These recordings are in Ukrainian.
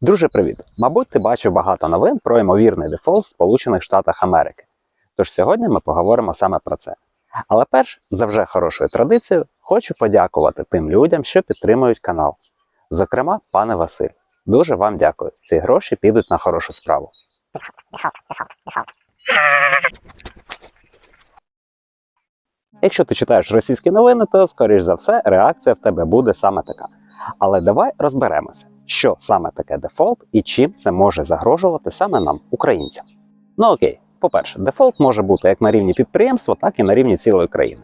Друже, привіт! Мабуть, ти бачив багато новин про ймовірний дефолт в Сполучених Штатах Америки. Тож сьогодні ми поговоримо саме про це. Але перш за вже хорошою традицією, хочу подякувати тим людям, що підтримують канал. Зокрема, пане Василь. Дуже вам дякую. Ці гроші підуть на хорошу справу. Якщо ти читаєш російські новини, то, скоріш за все, реакція в тебе буде саме така. Але давай розберемося, що саме таке дефолт і чим це може загрожувати саме нам, українцям. Ну окей, по-перше, дефолт може бути як на рівні підприємства, так і на рівні цілої країни.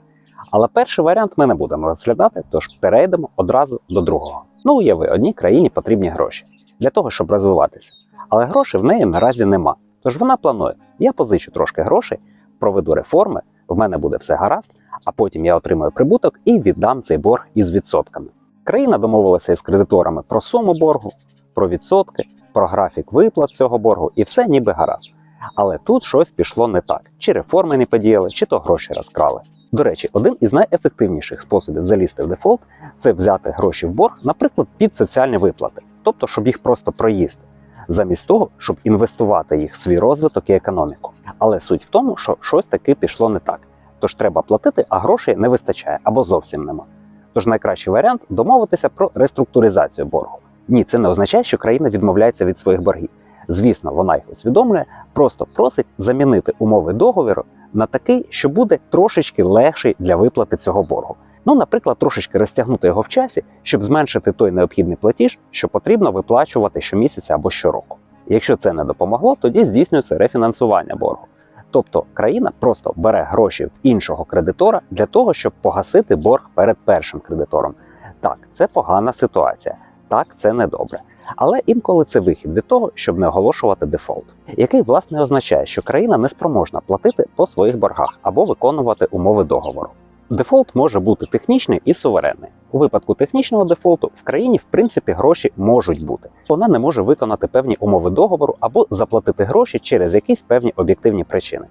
Але перший варіант ми не будемо розглядати, тож перейдемо одразу до другого. Ну, уяви, одній країні потрібні гроші для того, щоб розвиватися. Але грошей в неї наразі нема. Тож вона планує: я позичу трошки грошей, проведу реформи, в мене буде все гаразд, а потім я отримаю прибуток і віддам цей борг із відсотками. Країна домовилася із кредиторами про суму боргу, про відсотки, про графік виплат цього боргу, і все ніби гаразд. Але тут щось пішло не так: чи реформи не подіяли, чи то гроші розкрали. До речі, один із найефективніших способів залізти в дефолт це взяти гроші в борг, наприклад, під соціальні виплати, тобто, щоб їх просто проїсти, замість того, щоб інвестувати їх в свій розвиток і економіку. Але суть в тому, що щось таки пішло не так. Тож треба платити, а грошей не вистачає або зовсім нема. Тож найкращий варіант домовитися про реструктуризацію боргу. Ні, це не означає, що країна відмовляється від своїх боргів. Звісно, вона їх усвідомлює, просто просить замінити умови договіру на такий, що буде трошечки легший для виплати цього боргу. Ну, наприклад, трошечки розтягнути його в часі, щоб зменшити той необхідний платіж, що потрібно виплачувати щомісяця або щороку. Якщо це не допомогло, тоді здійснюється рефінансування боргу. Тобто країна просто бере гроші в іншого кредитора для того, щоб погасити борг перед першим кредитором. Так, це погана ситуація, так, це недобре. Але інколи це вихід від того, щоб не оголошувати дефолт, який власне означає, що країна не спроможна платити по своїх боргах або виконувати умови договору. Дефолт може бути технічний і суверенний. У випадку технічного дефолту в країні в принципі гроші можуть бути. Вона не може виконати певні умови договору або заплатити гроші через якісь певні об'єктивні причини.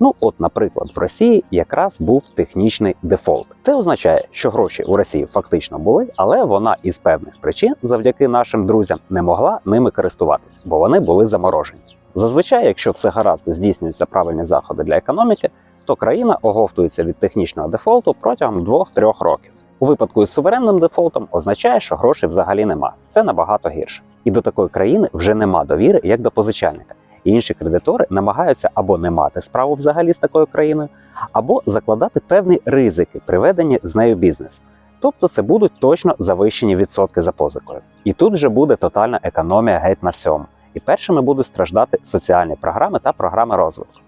Ну, от, наприклад, в Росії якраз був технічний дефолт. Це означає, що гроші у Росії фактично були, але вона із певних причин, завдяки нашим друзям, не могла ними користуватися, бо вони були заморожені. Зазвичай, якщо все гаразд здійснюються правильні заходи для економіки, то країна оговтується від технічного дефолту протягом 2-3 років. У випадку із суверенним дефолтом означає, що грошей взагалі нема. Це набагато гірше. І до такої країни вже нема довіри як до позичальника. І інші кредитори намагаються або не мати справу взагалі з такою країною, або закладати певні ризики при веденні з нею бізнесу. Тобто це будуть точно завищені відсотки за позикою. І тут вже буде тотальна економія геть на всьому. І першими будуть страждати соціальні програми та програми розвитку.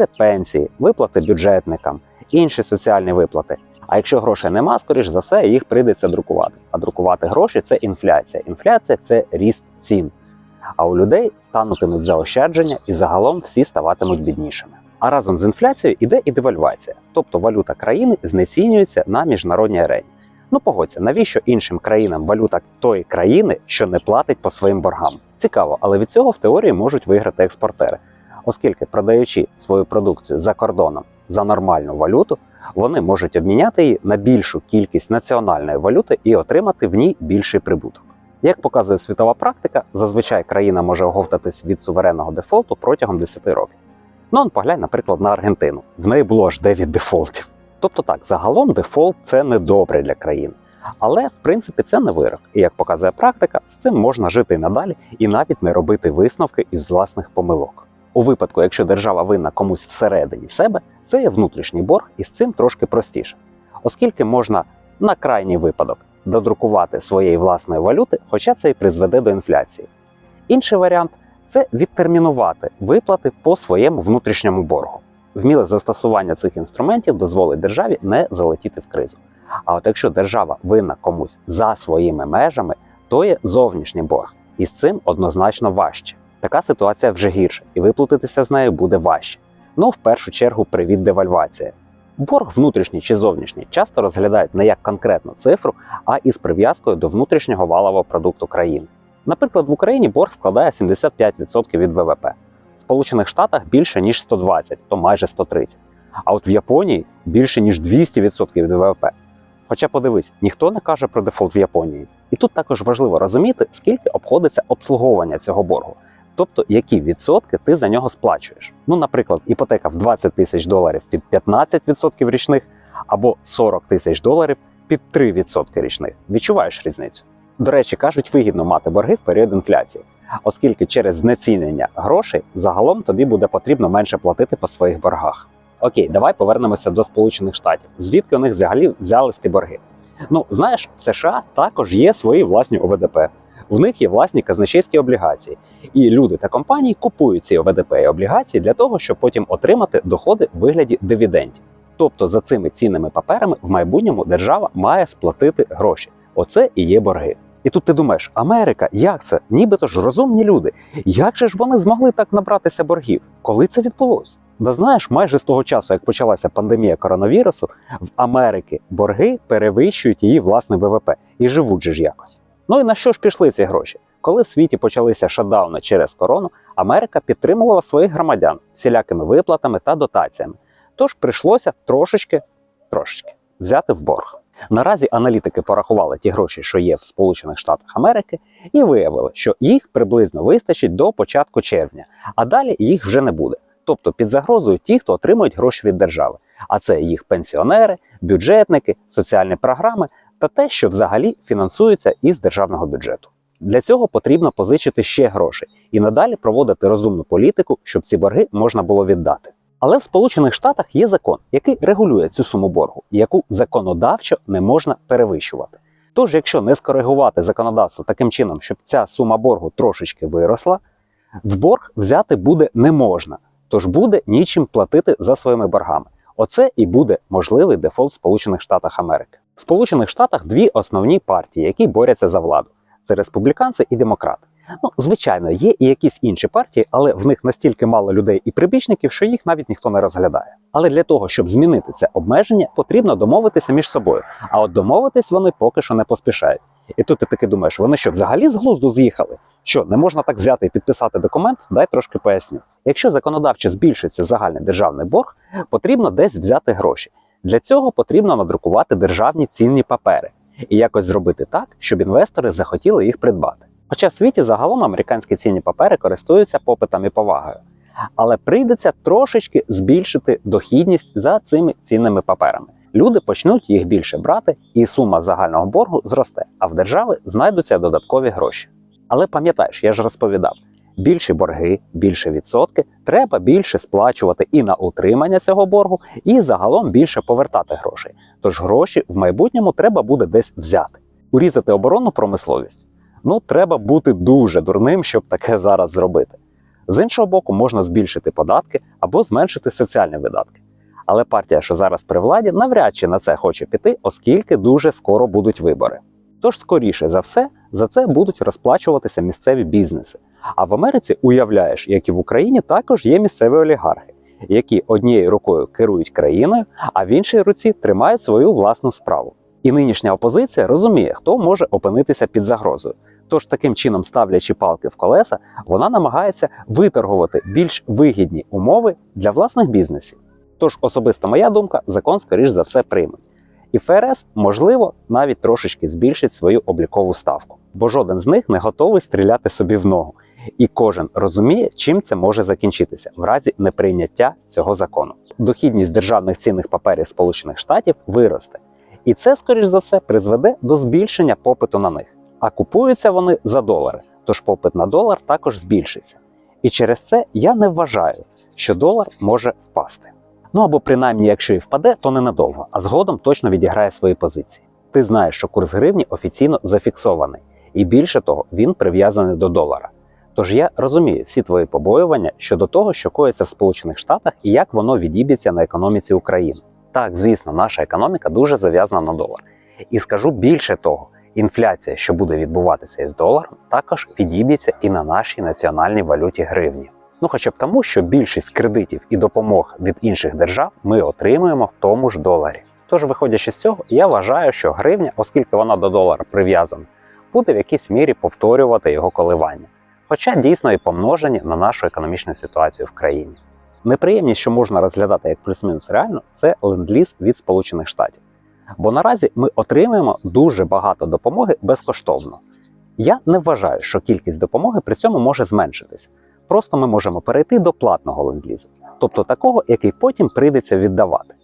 Це пенсії, виплати бюджетникам, інші соціальні виплати. А якщо грошей нема, скоріш за все, їх прийдеться друкувати. А друкувати гроші це інфляція. Інфляція це ріст цін. А у людей танутимуть заощадження і загалом всі ставатимуть біднішими. А разом з інфляцією іде і девальвація, тобто валюта країни знецінюється на міжнародній арені. Ну погодься, навіщо іншим країнам валюта тої країни, що не платить по своїм боргам? Цікаво, але від цього в теорії можуть виграти експортери, оскільки продаючи свою продукцію за кордоном за нормальну валюту, вони можуть обміняти її на більшу кількість національної валюти і отримати в ній більший прибуток. Як показує світова практика, зазвичай країна може оговтатись від суверенного дефолту протягом 10 років. Ну, поглянь, наприклад, на Аргентину. В неї було аж 9 дефолтів. Тобто так, загалом дефолт це не добре для країни. Але в принципі це не вирок. І як показує практика, з цим можна жити і надалі і навіть не робити висновки із власних помилок. У випадку, якщо держава винна комусь всередині себе, це є внутрішній борг, і з цим трошки простіше, оскільки можна на крайній випадок додрукувати своєї власної валюти, хоча це і призведе до інфляції. Інший варіант це відтермінувати виплати по своєму внутрішньому боргу. Вміле застосування цих інструментів дозволить державі не залетіти в кризу. А от якщо держава винна комусь за своїми межами, то є зовнішній борг, і з цим однозначно важче. Така ситуація вже гірша, і виплутатися з нею буде важче. Ну, в першу чергу, привід девальвація. Борг внутрішній чи зовнішній часто розглядають не як конкретну цифру, а із прив'язкою до внутрішнього валового продукту країни. Наприклад, в Україні борг складає 75% від ВВП, в Сполучених Штатах більше ніж 120, то майже 130. А от в Японії більше ніж 200% від ВВП. Хоча подивись, ніхто не каже про дефолт в Японії. І тут також важливо розуміти, скільки обходиться обслуговування цього боргу, тобто які відсотки ти за нього сплачуєш. Ну, наприклад, іпотека в 20 тисяч доларів під 15% річних, або 40 тисяч доларів під 3% річних. Відчуваєш різницю? До речі, кажуть, вигідно мати борги в період інфляції, оскільки через знецінення грошей загалом тобі буде потрібно менше платити по своїх боргах. Окей, давай повернемося до Сполучених Штатів. Звідки у них взагалі взялись ті борги? Ну, знаєш, в США також є свої власні ОВДП. В них є власні казначейські облігації, і люди та компанії купують ці ОВДП і облігації для того, щоб потім отримати доходи в вигляді дивідендів. Тобто за цими цінними паперами в майбутньому держава має сплатити гроші. Оце і є борги. І тут ти думаєш, Америка, як це? Нібито ж розумні люди. Як же ж вони змогли так набратися боргів? Коли це відбулося? Да знаєш, майже з того часу, як почалася пандемія коронавірусу, в Америки борги перевищують її власне ВВП і живуть же ж якось. Ну і на що ж пішли ці гроші? Коли в світі почалися шатдауни через корону, Америка підтримувала своїх громадян всілякими виплатами та дотаціями. Тож прийшлося трошечки, трошечки взяти в борг. Наразі аналітики порахували ті гроші, що є в Сполучених Штатах Америки, і виявили, що їх приблизно вистачить до початку червня, а далі їх вже не буде. Тобто під загрозою ті, хто отримують гроші від держави. А це їх пенсіонери, бюджетники, соціальні програми та те, що взагалі фінансується із державного бюджету. Для цього потрібно позичити ще гроші і надалі проводити розумну політику, щоб ці борги можна було віддати. Але в Сполучених Штатах є закон, який регулює цю суму боргу, яку законодавчо не можна перевищувати. Тож, якщо не скоригувати законодавство таким чином, щоб ця сума боргу трошечки виросла, в борг взяти буде не можна, тож буде нічим платити за своїми боргами. Оце і буде можливий дефолт Сполучених Штатах Америки. В Сполучених Штатах дві основні партії, які борються за владу: це республіканці і демократи. Ну, звичайно, є і якісь інші партії, але в них настільки мало людей і прибічників, що їх навіть ніхто не розглядає. Але для того, щоб змінити це обмеження, потрібно домовитися між собою. А от домовитись вони поки що не поспішають. І тут ти таки думаєш, вони що взагалі з глузду з'їхали? Що не можна так взяти і підписати документ? Дай трошки поясню. Якщо законодавчо збільшиться загальний державний борг, потрібно десь взяти гроші. Для цього потрібно надрукувати державні цінні папери і якось зробити так, щоб інвестори захотіли їх придбати. Хоча в світі загалом американські цінні папери користуються попитом і повагою. Але прийдеться трошечки збільшити дохідність за цими цінними паперами. Люди почнуть їх більше брати, і сума загального боргу зросте, а в держави знайдуться додаткові гроші. Але пам'ятаєш, я ж розповідав: більші борги, більше відсотки, треба більше сплачувати і на утримання цього боргу, і загалом більше повертати грошей. Тож гроші в майбутньому треба буде десь взяти. Урізати оборонну промисловість. Ну, треба бути дуже дурним, щоб таке зараз зробити. З іншого боку, можна збільшити податки або зменшити соціальні видатки. Але партія, що зараз при владі, навряд чи на це хоче піти, оскільки дуже скоро будуть вибори. Тож, скоріше за все, за це будуть розплачуватися місцеві бізнеси. А в Америці уявляєш, як і в Україні також є місцеві олігархи, які однією рукою керують країною, а в іншій руці тримають свою власну справу. І нинішня опозиція розуміє, хто може опинитися під загрозою. Тож таким чином, ставлячи палки в колеса, вона намагається виторгувати більш вигідні умови для власних бізнесів. Тож, особисто моя думка, закон, скоріш за все, приймуть. І ФРС, можливо, навіть трошечки збільшить свою облікову ставку, бо жоден з них не готовий стріляти собі в ногу. І кожен розуміє, чим це може закінчитися в разі неприйняття цього закону. Дохідність державних цінних паперів Сполучених Штатів виросте, і це, скоріш за все, призведе до збільшення попиту на них. А купуються вони за долари, тож попит на долар також збільшиться. І через це я не вважаю, що долар може впасти. Ну або принаймні, якщо і впаде, то ненадовго, а згодом точно відіграє свої позиції. Ти знаєш, що курс гривні офіційно зафіксований, і більше того, він прив'язаний до долара. Тож я розумію всі твої побоювання щодо того, що коїться в Сполучених Штатах і як воно відіб'ється на економіці України. Так, звісно, наша економіка дуже зав'язана на долар. І скажу більше того, інфляція, що буде відбуватися із доларом, також відіб'ється і на нашій національній валюті гривні. Ну хоча б тому, що більшість кредитів і допомог від інших держав ми отримуємо в тому ж доларі. Тож, виходячи з цього, я вважаю, що гривня, оскільки вона до долара прив'язана, буде в якійсь мірі повторювати його коливання, хоча дійсно і помножені на нашу економічну ситуацію в країні. Неприємність, що можна розглядати як плюс-мінус реально, це ленд-ліз від Сполучених Штатів. Бо наразі ми отримуємо дуже багато допомоги безкоштовно. Я не вважаю, що кількість допомоги при цьому може зменшитись. Просто ми можемо перейти до платного ленд-лізу, тобто такого, який потім прийдеться віддавати.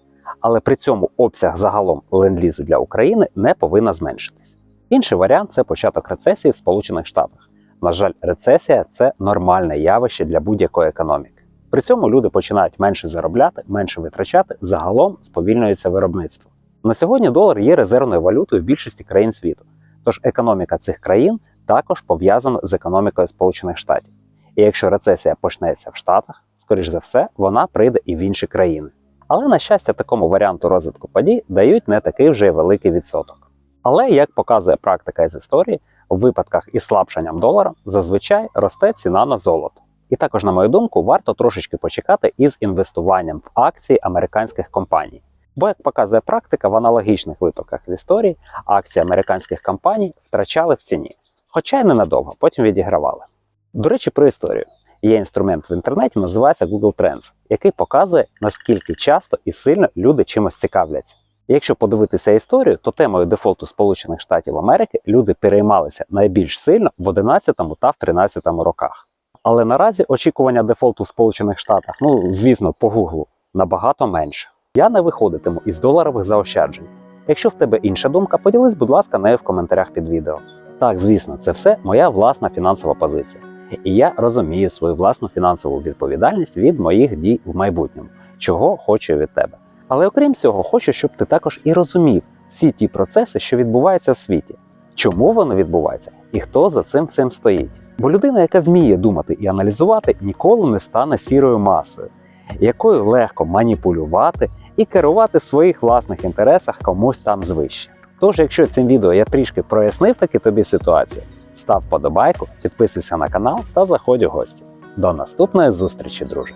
Але при цьому обсяг загалом ленд-лізу для України не повинна зменшитись. Інший варіант це початок рецесії в Сполучених Штатах. На жаль, рецесія це нормальне явище для будь-якої економіки. При цьому люди починають менше заробляти, менше витрачати, загалом сповільнюється виробництво. На сьогодні долар є резервною валютою в більшості країн світу, тож економіка цих країн також пов'язана з економікою Сполучених Штатів. І якщо рецесія почнеться в Штатах, скоріш за все, вона прийде і в інші країни. Але, на щастя, такому варіанту розвитку подій дають не такий вже великий відсоток. Але, як показує практика із історії, у випадках із слабшенням долара зазвичай росте ціна на золото. І також, на мою думку, варто трошечки почекати із інвестуванням в акції американських компаній. Бо, як показує практика, в аналогічних випадках в історії акції американських компаній втрачали в ціні, хоча й ненадовго, потім відігравали. До речі, про історію. Є інструмент в інтернеті, називається Google Trends, який показує, наскільки часто і сильно люди чимось цікавляться. Якщо подивитися історію, то темою дефолту Сполучених Штатів Америки люди переймалися найбільш сильно в 11 та в 13 роках. Але наразі очікування дефолту в Сполучених Штатах, ну звісно, по Гуглу, набагато менше. Я не виходитиму із доларових заощаджень. Якщо в тебе інша думка, поділись, будь ласка, нею в коментарях під відео. Так, звісно, це все моя власна фінансова позиція. І я розумію свою власну фінансову відповідальність від моїх дій в майбутньому, чого хочу від тебе. Але окрім цього, хочу, щоб ти також і розумів всі ті процеси, що відбуваються в світі, чому вони відбуваються і хто за цим всім стоїть. Бо людина, яка вміє думати і аналізувати, ніколи не стане сірою масою, якою легко маніпулювати і керувати в своїх власних інтересах комусь там звище. Тож, якщо цим відео я трішки прояснив таки тобі ситуацію, став подобайку, підписуйся на канал та заходь у гості. До наступної зустрічі, друже!